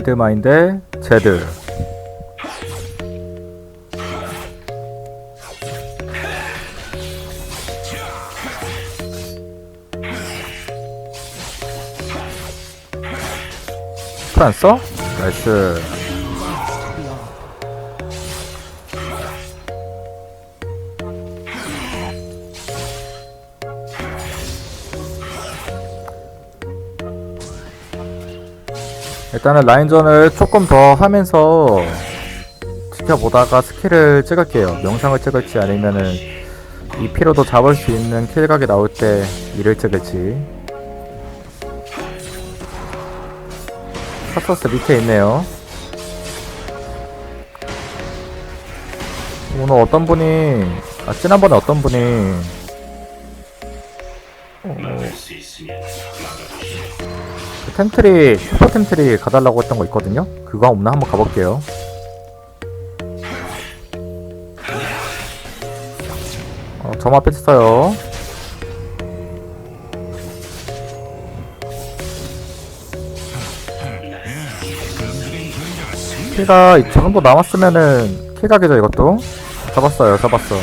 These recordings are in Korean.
미드마인드 제드 써? 나이스 일단은 라인전을 조금 더 하면서 지켜보다가 스킬을 찍을게요. 명상을 찍을지 아니면은 이 피로도 잡을 수 있는 킬각이 나올 때 이를 찍을지. 카서스 밑에 있네요. 오늘 어떤 분이 아 지난번에 어떤 분이 어, 그 템트리 슈퍼 템트리 가달라고 했던 거 있거든요. 그거 없나 한번 가볼게요. 어, 점화 뺐어요. 키가 이 정도 남았으면은 킬각이죠 이것도 잡았어요 잡았어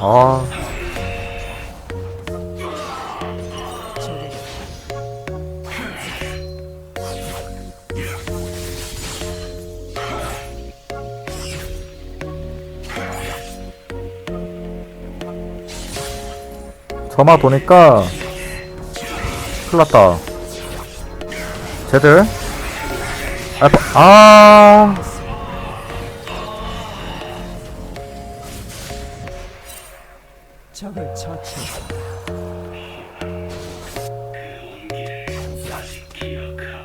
아 점화 도니까 큰일났다. 쟤들? 아, 아 적을.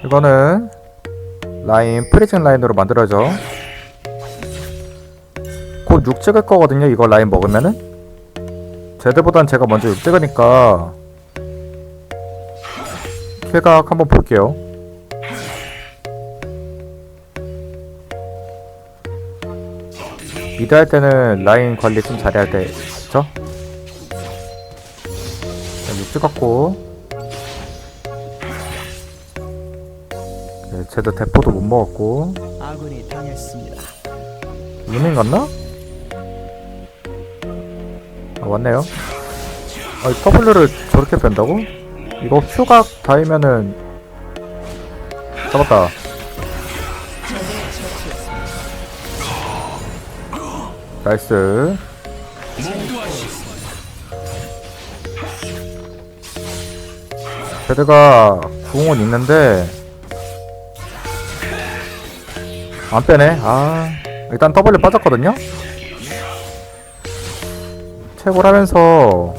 이거는 라인 프리징 라인으로 만들어져 곧 6 찍을 거거든요 이거 라인 먹으면은 쟤들보단 제가 먼저 6 찍으니까 킬각 한번 볼게요 미드 할 때는 라인 관리 좀 잘해야 돼 그쵸? 6 찍었고 네, 쟤도 대포도 못 먹었고 아군이 당했습니다. 루밍 갔나? 아 맞네요 아이 W를 저렇게 뺀다고? 이거 큐각 닿으면은 잡았다 나이스 헤드가 궁은 있는데 안 빼네. 아, 일단 W 빠졌거든요. 채굴 하면서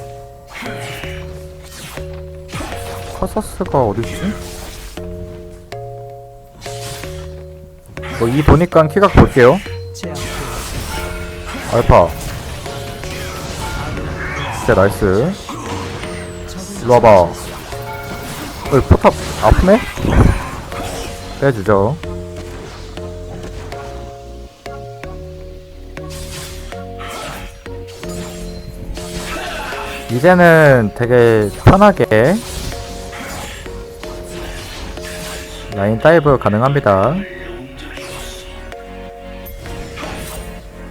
카서스가 어딨지? 뭐 이 보니까 키각 볼게요. 알파. 진짜 나이스. 일로 와봐. 어, 포탑 아프네? 빼주죠. 이제는 되게 편하게 라인 다이브 가능합니다.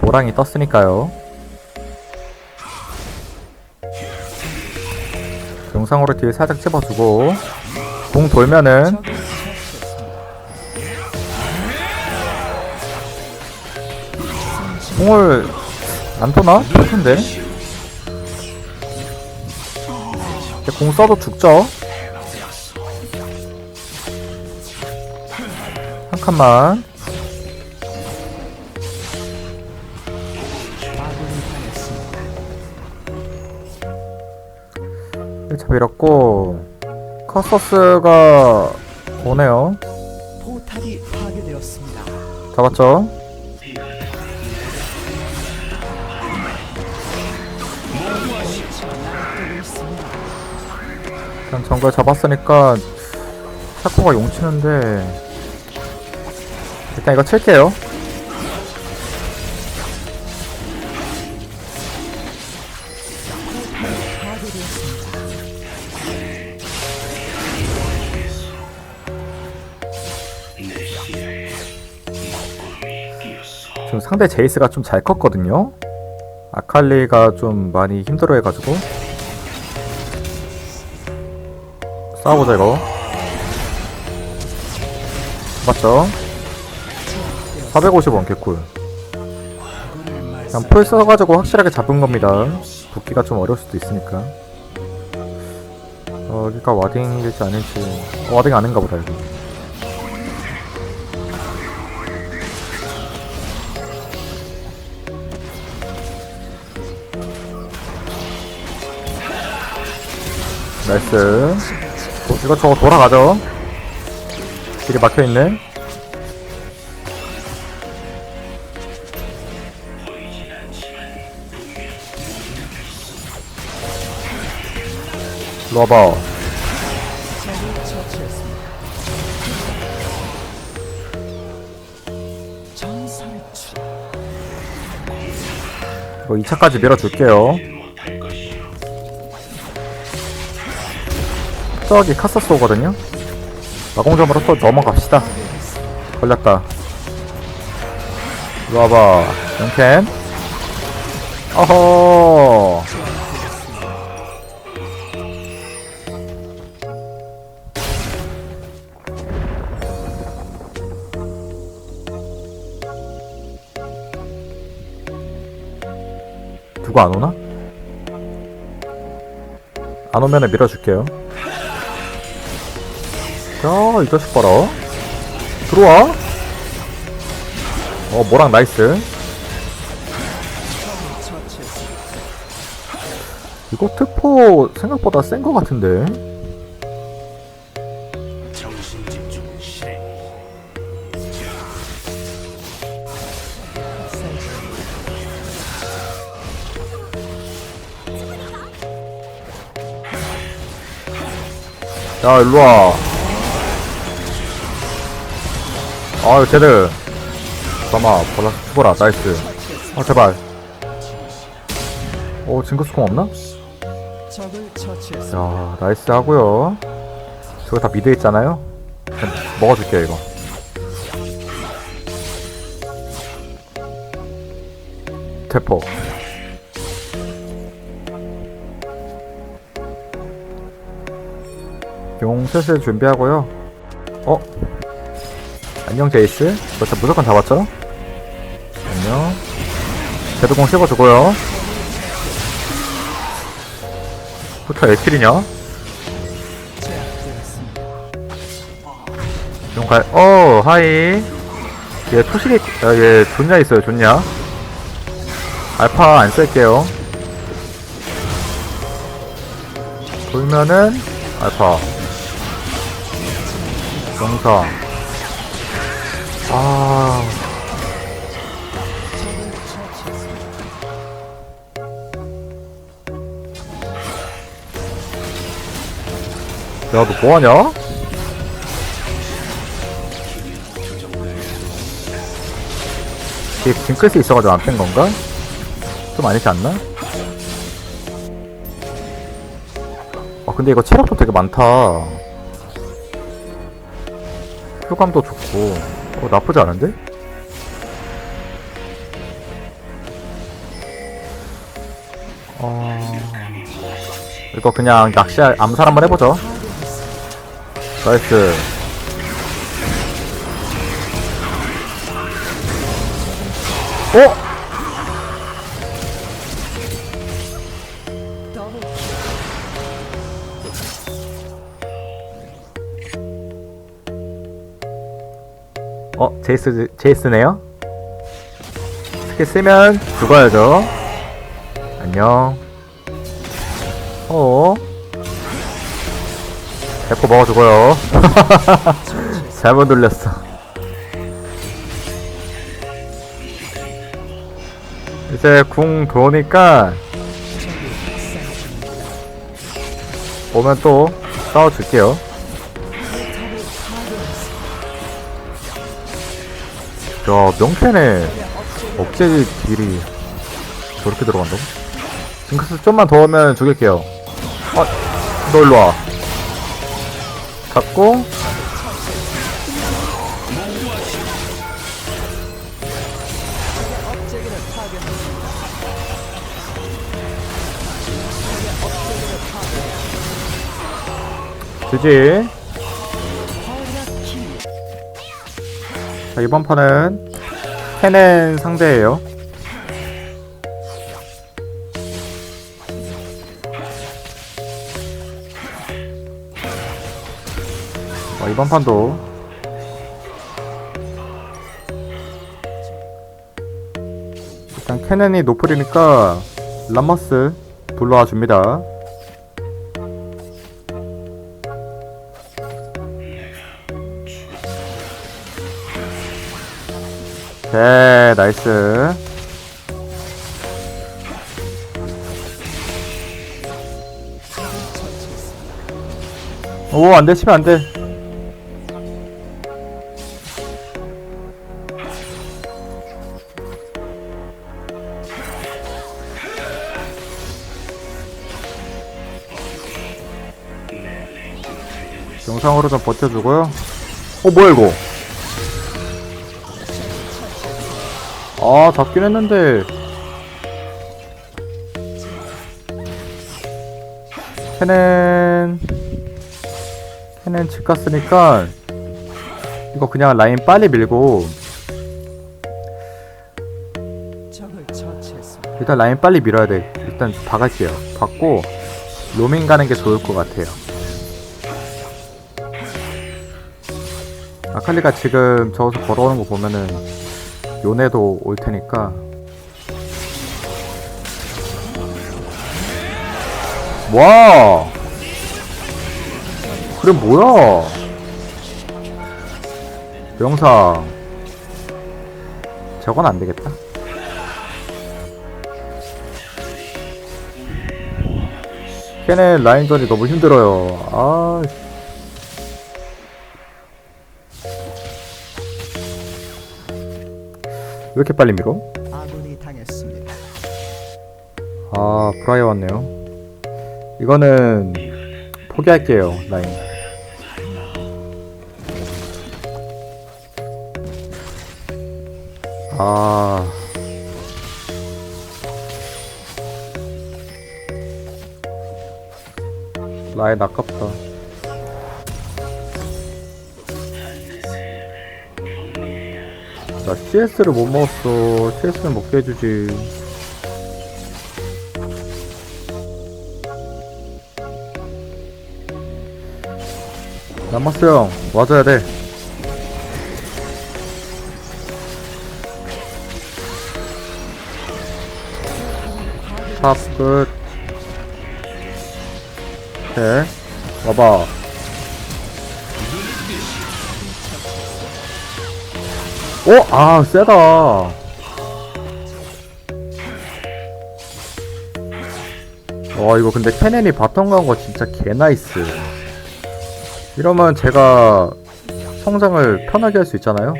노랑이 떴으니까요. 영상으로 뒤에 살짝 찝어주고 공 돌면은. 공을 안 도나? 좋던데. 공 써도 죽죠? 한 칸만. 1차 밀었고 커서스가 오네요. 잡았죠? 일단 정글 잡았으니까 차코가 용치는데 일단 이거 칠게요. 지금 상대 제이스가 좀 잘 컸거든요. 아칼리가 좀 많이 힘들어해가지고. 싸워보자 이거. 맞죠? 450원 개꿀. 그냥 풀 써가지고 확실하게 잡은 겁니다. 붙기가 좀 어려울 수도 있으니까. 어, 여기가 와딩일지 아닐지. 어, 와딩 아닌가 보다, 여기. 나이스. 어, 이거 저거 돌아가죠? 길이 막혀있네. 와봐. 이거 2차까지 밀어줄게요. 저기 카서스 오거든요? 마공점으로 또 넘어갑시다. 걸렸다. 와봐. 영캔. 어허. 누구 안 오나? 안 오면은 밀어줄게요. 야, 이 자식 봐라. 들어와. 어, 뭐랑 나이스. 이거 특포 생각보다 센 거 같은데. 야, 일로와. 아유, 쟤들. 잠깐만, 볼라, 죽어라, 나이스. 아, 제발. 오, 징크스콩 없나? 야, 나이스 하고요. 저거 다 미드 있잖아요. 먹어줄게요 이거. 대포. 용 슬슬 준비하고요. 어? 안녕 제이스. 너 진짜 무조건 잡았죠? 안녕. 제드공 씹어주고요. 에필이냐? 제압되었습니다. 용갈 어 하이 얘 토식이 아, 얘 존냐 있어요 존냐 알파 안 쓸게요 돌면은 알파 영상 아. 야, 너 뭐하냐? 이게 징크스 있어가지고 안 뺀 건가? 좀 아니지 않나? 아, 근데 이거 체력도 되게 많다. 효감도 좋고. 어, 나쁘지 않은데? 어... 이거 그냥 낚시 암살 한번 해보죠. 나이스. 어? 제이스, 제이스네요? 스킬 쓰면 죽어야죠. 안녕. 어. 대포 먹어주고요. 잘못 돌렸어. 이제 궁 도니까 오면 또 싸워줄게요. 야 명캔에 억제기 딜이 저렇게 들어간다고? 징크스 좀만 더 하면 죽일게요. 아너 일로와. 잡고. 그지. 자, 이번 판은 캐넨 상대예요. 자, 이번 판도 일단 캐넨이 노플이니까 람머스 불러와 줍니다. 네, 나이스. 오, 안 돼, 치면 안 돼. 영상으로 좀 버텨주고요. 어, 뭐야, 이거? 아 잡긴 했는데. 캐넨. 캐넨 집 갔으니까 이거 그냥 라인 빨리 밀고. 일단 라인 빨리 밀어야 돼. 일단 박을게요. 박고 로밍 가는 게 좋을 것 같아요. 아칼리가 지금 저기서 걸어오는 거 보면은 요네도 올 테니까. 와! 그래 뭐야? 영상. 저건 안 되겠다. 걔네 라인전이 너무 힘들어요. 아 이렇게 빨리 밀어? 아군이 당했습니다. 아 브라이어 왔네요 이거는 포기할게요 라인 아 라인 아깝다 나 CS를 못 먹었어 CS는 먹게 해주지 남았어 형 와줘야 돼 탑 끝. 오케이. 와봐. 어? 아, 세다. 와, 이거 근데 캐넨이 바텀 간 거 진짜 개나이스. 이러면 제가 성장을 편하게 할 수 있잖아요?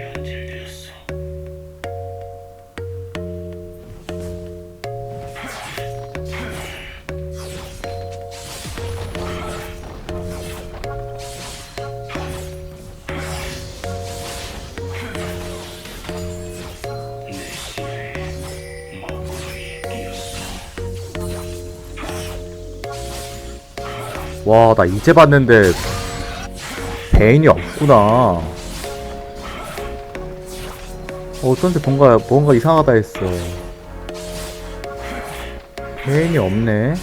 와, 나 이제 봤는데 베인이 없구나. 어, 어쩐지 뭔가 뭔가 이상하다 했어. 베인이 없네.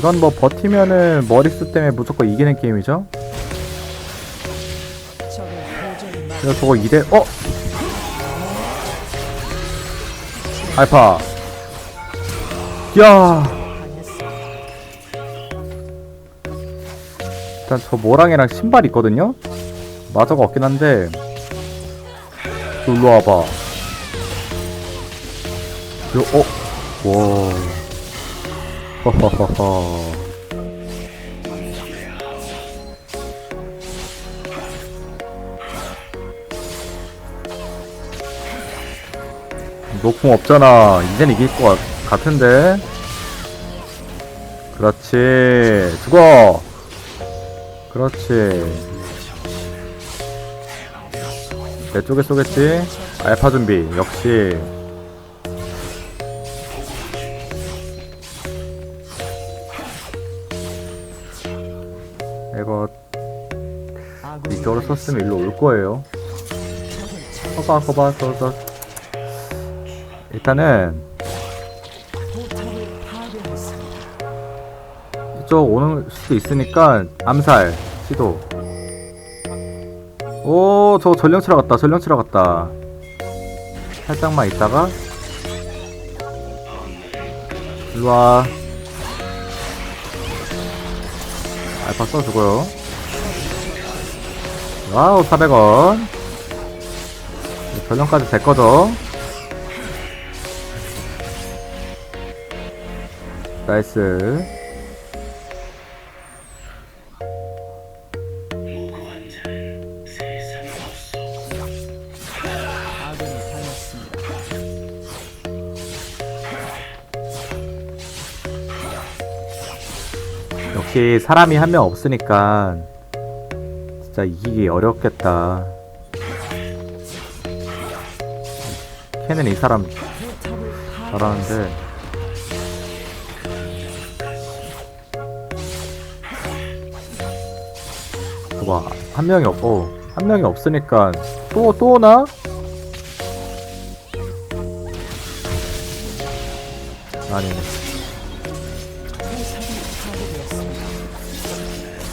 이건 뭐 버티면은 머릿수 때문에 무조건 이기는 게임이죠. 그래서 저거 2대 어? 알파 야. 일단 저 모랑이랑 신발 있거든요? 마저가 없긴 한데 일로 와봐 요, 어? 와 허허허허 녹음 없잖아. 이젠 이길 것 같- 같은데. 그렇지. 죽어. 그렇지. 내 쪽에 쏘겠지? 알파 준비. 역시 이쪽으로 썼으면 일로 올 거예요. 거봐 거봐 저저 일단은 포탑을 파괴했습니다. 이쪽 오는 수도 있으니까 암살 시도. 오 저 전령 치러 갔다 전령 치러 갔다. 살짝만 있다가. 일로와. 알파 써주고요 와우 400원 전령까지 제 거죠 나이스. 역시 사람이 한 명 없으니까 진짜 이기기 어렵겠다. 캔은 이 사람 잘하는데 봐봐 한 명이 없고 한 명이 없으니까 또 또 오나? 아니네 파괴되었습니다.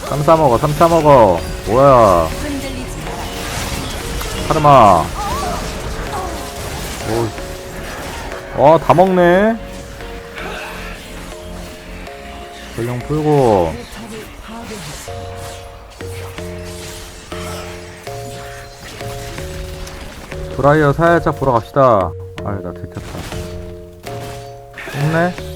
삼사 먹어 삼사 먹어 뭐야. 카르마. 오어다 먹네. 전령 풀고. 브라이어 살짝 보러 갑시다. 아유 나 들켰다. 없네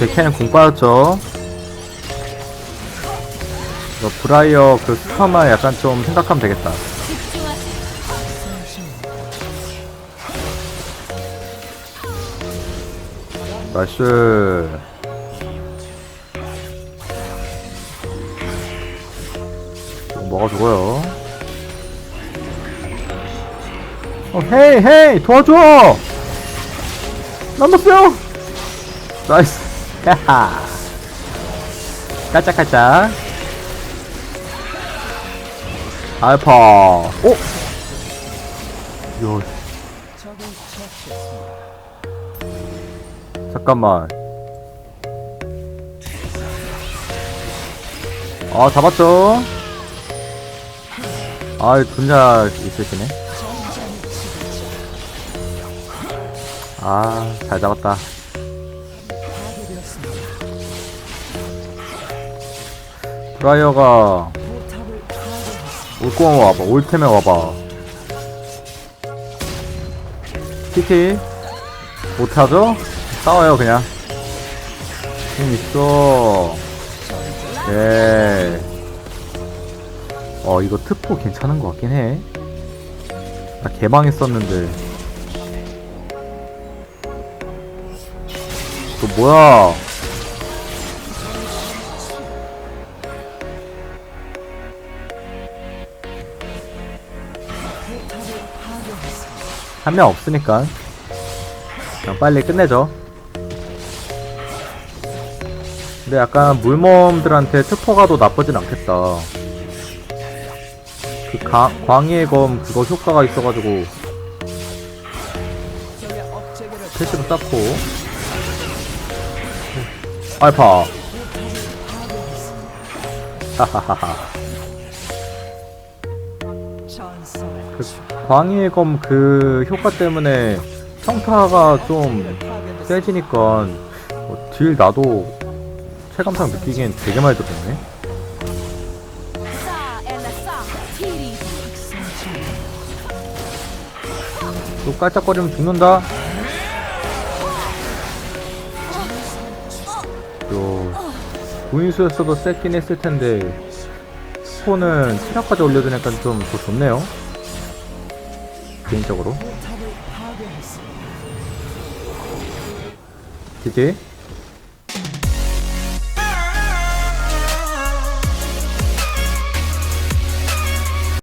제 캔은 공 빠졌죠. 이거 브라이어 그 스파만 약간 좀 생각하면 되겠다. 나이스. 이거 먹어주고요? 어 헤이 헤이! 도와줘! 남았어요 나이스 야하 깔짝깔짝 알파 오! 요. 잠깐만. 아, 잡았죠? 아, 분야 있으시네. 아, 잘 잡았다. 파괴했습니다. 올 거면 와봐. 올 테면 와봐. TT. 못하죠? 싸워요, 그냥. 힘 있어. 네. 어, 이거 특포 괜찮은 것 같긴 해. 나 개망했었는데. 또 뭐야? 한 명 없으니까. 그냥 빨리 끝내죠. 근데 약간 물몸들한테 특허가도 나쁘진 않겠다. 그 가, 광희의 검 그거 효과가 있어가지고 패시브 쌓고 알파 하하하하 광희의 검 그 효과 때문에 평타가 좀. 세지니까 어, 딜 나도 체감상 느끼기엔 되게 많이 들었네. 또 깔짝거리면 죽는다 요 구인수였어도 셌긴 했을 텐데 스포는 체력까지 올려주니까 좀 더 좋네요 개인적으로. 포탑